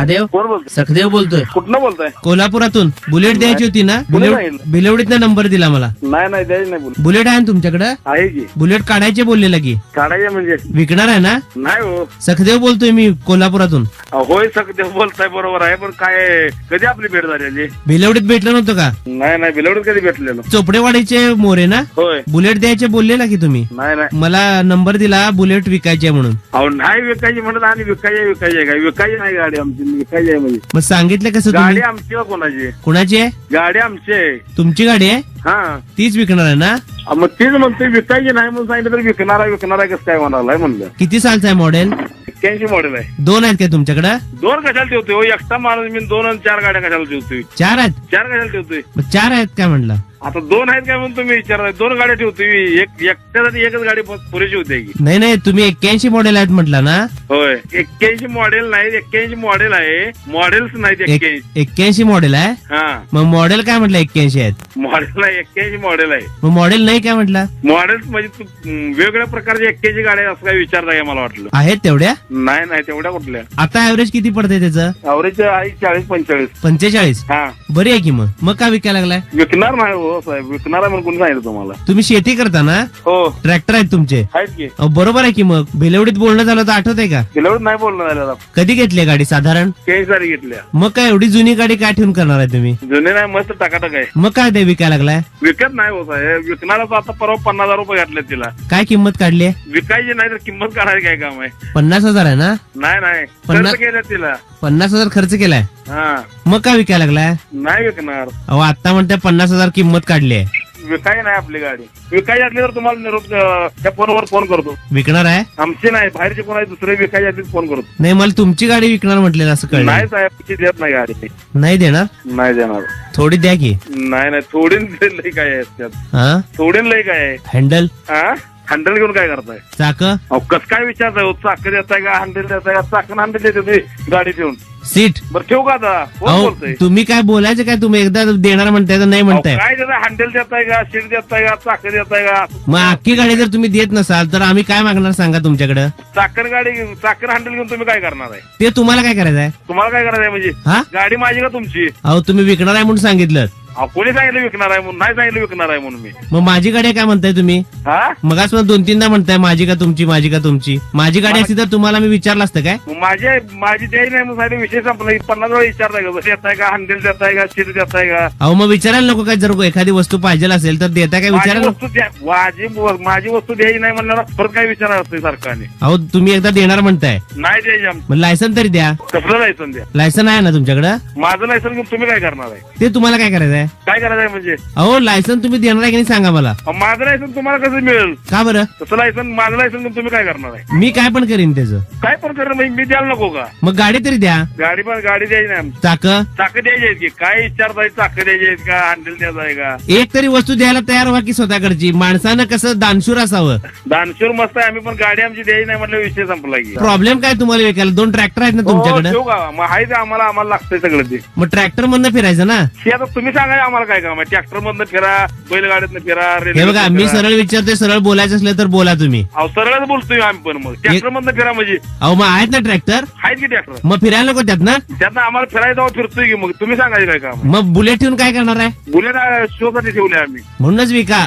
महादेव कोण बोलतोय सखदेव बोलतोय. कुठनं बोलताय? कोल्हापुरातून. बुलेट द्यायची होती ना? बिलेव- सांगितलं? बिलेवडीतनं नंबर दिला मला. नाही नाही द्यायची नाही बोल बुलेट आहे ना तुमच्याकडं? आहे की. बुलेट काढायचे बोललेला की. काढायचे म्हणजे? विकणार आहे ना? नाही हो. सखदेव बोलतोय मी कोल्हापुरातून. अहो, होय सगळे बोलताय बरोबर आहे पण काय कधी आपली भेट झालेली बिलेवडीत भेटलं नव्हतं का? नाही नाही बिलवडीत कधी भेटलेलो? चोपडेवाडीचे मोरे ना? होय. बुलेट द्यायचे बोललेला की तुम्ही? नाही नाही. मला नंबर दिला बुलेट विकायचे म्हणून. अहो नाही विकायची म्हणत आणि विकायची विकायची काय? विकायची नाही गाडी आमची. विकायची आहे म्हणजे मग सांगितलं कसं गाडी तुम्ही आमची का कोणाची? कुणाची आहे? गाडी आमची आहे. तुमची गाडी आहे? हा. तीच विकणार आहे ना? मग तीच म्हणते विकायची नाही म्हणून सांगितलं तर विकणार आहे विकणार आहे कसं काय म्हणालाय म्हणलं. किती सालचं आहे मॉडेल एक्क्याऐंशी मॉडेल आहे. दोन आहेत काय तुमच्याकडे? दोन कशाला ठेवतोय हो? एकटा माणूस मी दोन आणि चार गाड्या कशाला ठेवतोय? चार आहेत? चार कशाला ठेवतोय? मग चार आहेत काय म्हणलं? आता दोन आहेत काय म्हणून तुम्ही विचारताय दोन गाड्या ठेवतोय एक एकट्यासाठी एकच गाडी पुरेशी होते की? नाही नाही तुम्ही एक्क्याऐंशी मॉडेल आहेत म्हटलं ना? होय. एक्क्याऐंशी मॉडेल नाही एक्क्याऐंशी मॉडेल आहे. मॉडेल्स नाहीत एक- एक्क्याऐंशी. एक्क्याऐंशी मॉडेल आहे? हा. मग मॉडेल काय म्हटलं एक्क्याऐंशी आहेत? मॉडेल नाही एक्क्याऐंशी मॉडेल आहे. मग मॉडेल नाही काय म्हटलं? मॉडेल्स म्हणजे तू, वेगवेगळ्या प्रकारचे एक्क्याऐंशी गाड्या आहेत असं काय विचारता का मला वाटलं? आहेत तेवढ्या? नाही नाही तेवढ्या कुठल्या? आता ऍव्हरेज किती पडतंय त्याचं? अवरेज आहे चाळीस पंचेचाळीस. पंचेचाळीस? हा. बरी आहे की मग? मग का विकायला लागलाय? विकणार नाही हो. साहेब विकणार आहे म्हणून कोणी सांगितलं तुम्हाला? तुम्ही शेती करता ना? हो. ट्रॅक्टर आहेत तुमचे. आहेत की. अहो, बरोबर आहे की मग? भिलवडीत बोलणं झालं तर आठवत आहे का? किलोमीटर नाही बोलणं झालं कधी घेतली गाडी? साधारण? केळी सारी घेतल्या. मग काय एवढी जुनी गाडी काय ठेवून करणार आहे तुम्ही? जुने नाही मस्त टाकाटक आहे. मग काय ते विकायला लागलाय? विकत नाही हो साहेब. विकणारा आता परवा पन्नास हजार रुपये घातले तिला. काय किंमत काढली आहे? विकायची नाही तर किंमत काढायची काय काम आहे? पन्नास हजार आहे ना? नाही नाही. पन्नास- खर्च केलं तिला. पन्नास हजार खर्च केलाय? हा. मग काय विकायला लागलाय? नाही विकणार. अहो आता म्हणते पन्नास हजार किंमत काढली आहे. विकायची नाही आपली गाडी. विकायची असली तर तुम्हाला निरोप अं, त्या फोनवर फोन करतो. विकणार आहे? आमची नाही बाहेरचे कोण आहे दुसरे विकायची असली फोन करतो. नाही मला तुमची गाडी विकणार म्हटलेलं असं कळलं. नाही साहेब ती देत नाही गाडी. नाही देणार? नाही देणार. थोडी द्या की. नाही नाही थोडीन लई काय आहे त्यात. हा? थोडीन लई काय आहे. हँडल? हा हँडल घेऊन काय करताय? चाक? अहो कस काय विचारताय? हो चाक देताय का हँडल देताय का? चाकन हँडल देते गाडी ठेवून सीट. बरं ठेवू का आता? कोण अहो बोलतोय? तुम्ही काय बोलायचं काय? तुम्ही एकदा देणार म्हणताय तर नाही अहो, म्हणताय. काय देताय हँडल देताय का? सीट देताय का? चाक देताय का? मग अख्खी गाडी जर तुम्ही देत नसाल तर आम्ही काय मागणार सांगा तुमच्याकडे? चाकण गाडी घेऊन चाकण हँडल घेऊन तुम्ही काय करणार आहे? ते तुम्हाला काय करायचं आहे तुम्हाला काय करायचं आहे म्हणजे? हा? गाडी माझी का तुमची? अहो तुम्ही विकणार आहे म्हणून सांगितलं. अहो, कोणी सांगितलं विकणार आहे म्हणून? नाही सांगितलं विकणार आहे म्हणून मी. मग माझी गाडी आहे काय म्हणताय तुम्ही? हा? मगाच मला दोन तीनदा म्हणताय माझी का तुमची माझी का तुमची? माझी गाडी असती तर तुम्हाला मी विचारलं असतं काय? मग माझी माझी द्यायची नाही म्हणून सांगितलं विषय संपला. पन्नास वेळा विचारताय का? देताय का? हँडल देताय का? सीट देताय का? अहो मग विचारायला नको काय? जर एखादी वस्तू पाहिजे असेल तर देता काय माझी विचारायला? नको वस्तू द्या. माझी माझी वस्तू द्यायची नाही म्हणल्यावर परत काय विचारणार असते सरकारने? अहो तुम्ही एकदा देणार म्हणताय. नाही द्यायची मग लायसन तरी द्या. कसलं लायसन द्या? लायसन आहे ना तुमच्याकडं? माझं लायसन घेऊन तुम्ही काय करणार आहे? ते तुम्हाला काय करायचं आहे? काय करायचं आहे म्हणजे? अहो लायसन तुम्ही देणार आहे की नाही सांगा मला. अहो, माझं लायसन तुम्हाला कसं मिळेल? का बरं? तसं लायसन माझं लायसन तुम्ही काय करणार आहे? मी काय पण करीन त्याचं. काय पण करणार म्हणजे मी द्यायला नको का? मग गाडी तरी द्या. गाडी पण गाडी द्यायची नाही आमची. चाक? चाकं द्यायची आहेत की? काय विचारताय चाकं द्यायची आहेत का? हँडल द्यायचं आहे का? एक तरी वस्तू द्यायला तयार व्हा की स्वतःकडची. माणसानं कसं दानशूर असावं. दानशूर मस्त आहे. आम्ही पण गाडी आमची द्यायची नाही म्हटलं विषय संपला की. प्रॉब्लेम काय तुम्हाला विकायला? दोन ट्रॅक्टर आहेत ना हो, तुमच्याकडे? ठेवू का? मग आहे ते आम्हाला आम्हाला लागतंय सगळं ते. मग ट्रॅक्टर मधनं फिरायचं ना? हे आता तुम्ही सांगा आम्हाला काय काम आहे? ट्रॅक्टर मधनं फिरा बैलगाडीतनं फिरा हे रेल्वेतनं बघा मी. सरळ विचारतोय सरळ बोलायचं असलं तर बोला तुम्ही. अहो सरळच बोलतोय आम्ही पण मग. ट्रॅक्टर मधनं फिरा म्हणजे. अहो मग आहेत ना ट्रॅक्टर? आहेत की ट्रॅक्टर? मग फिरायला नको त्यात ना त्यातनं आम्हाला फिरायला जाऊ फिरतोय की मग. तुम्ही सांगायचं काय काम मग बुलेट ठेवून काय करणार आहे? बुलेट शो साठी ठेवले आम्ही. म्हणूनच विका.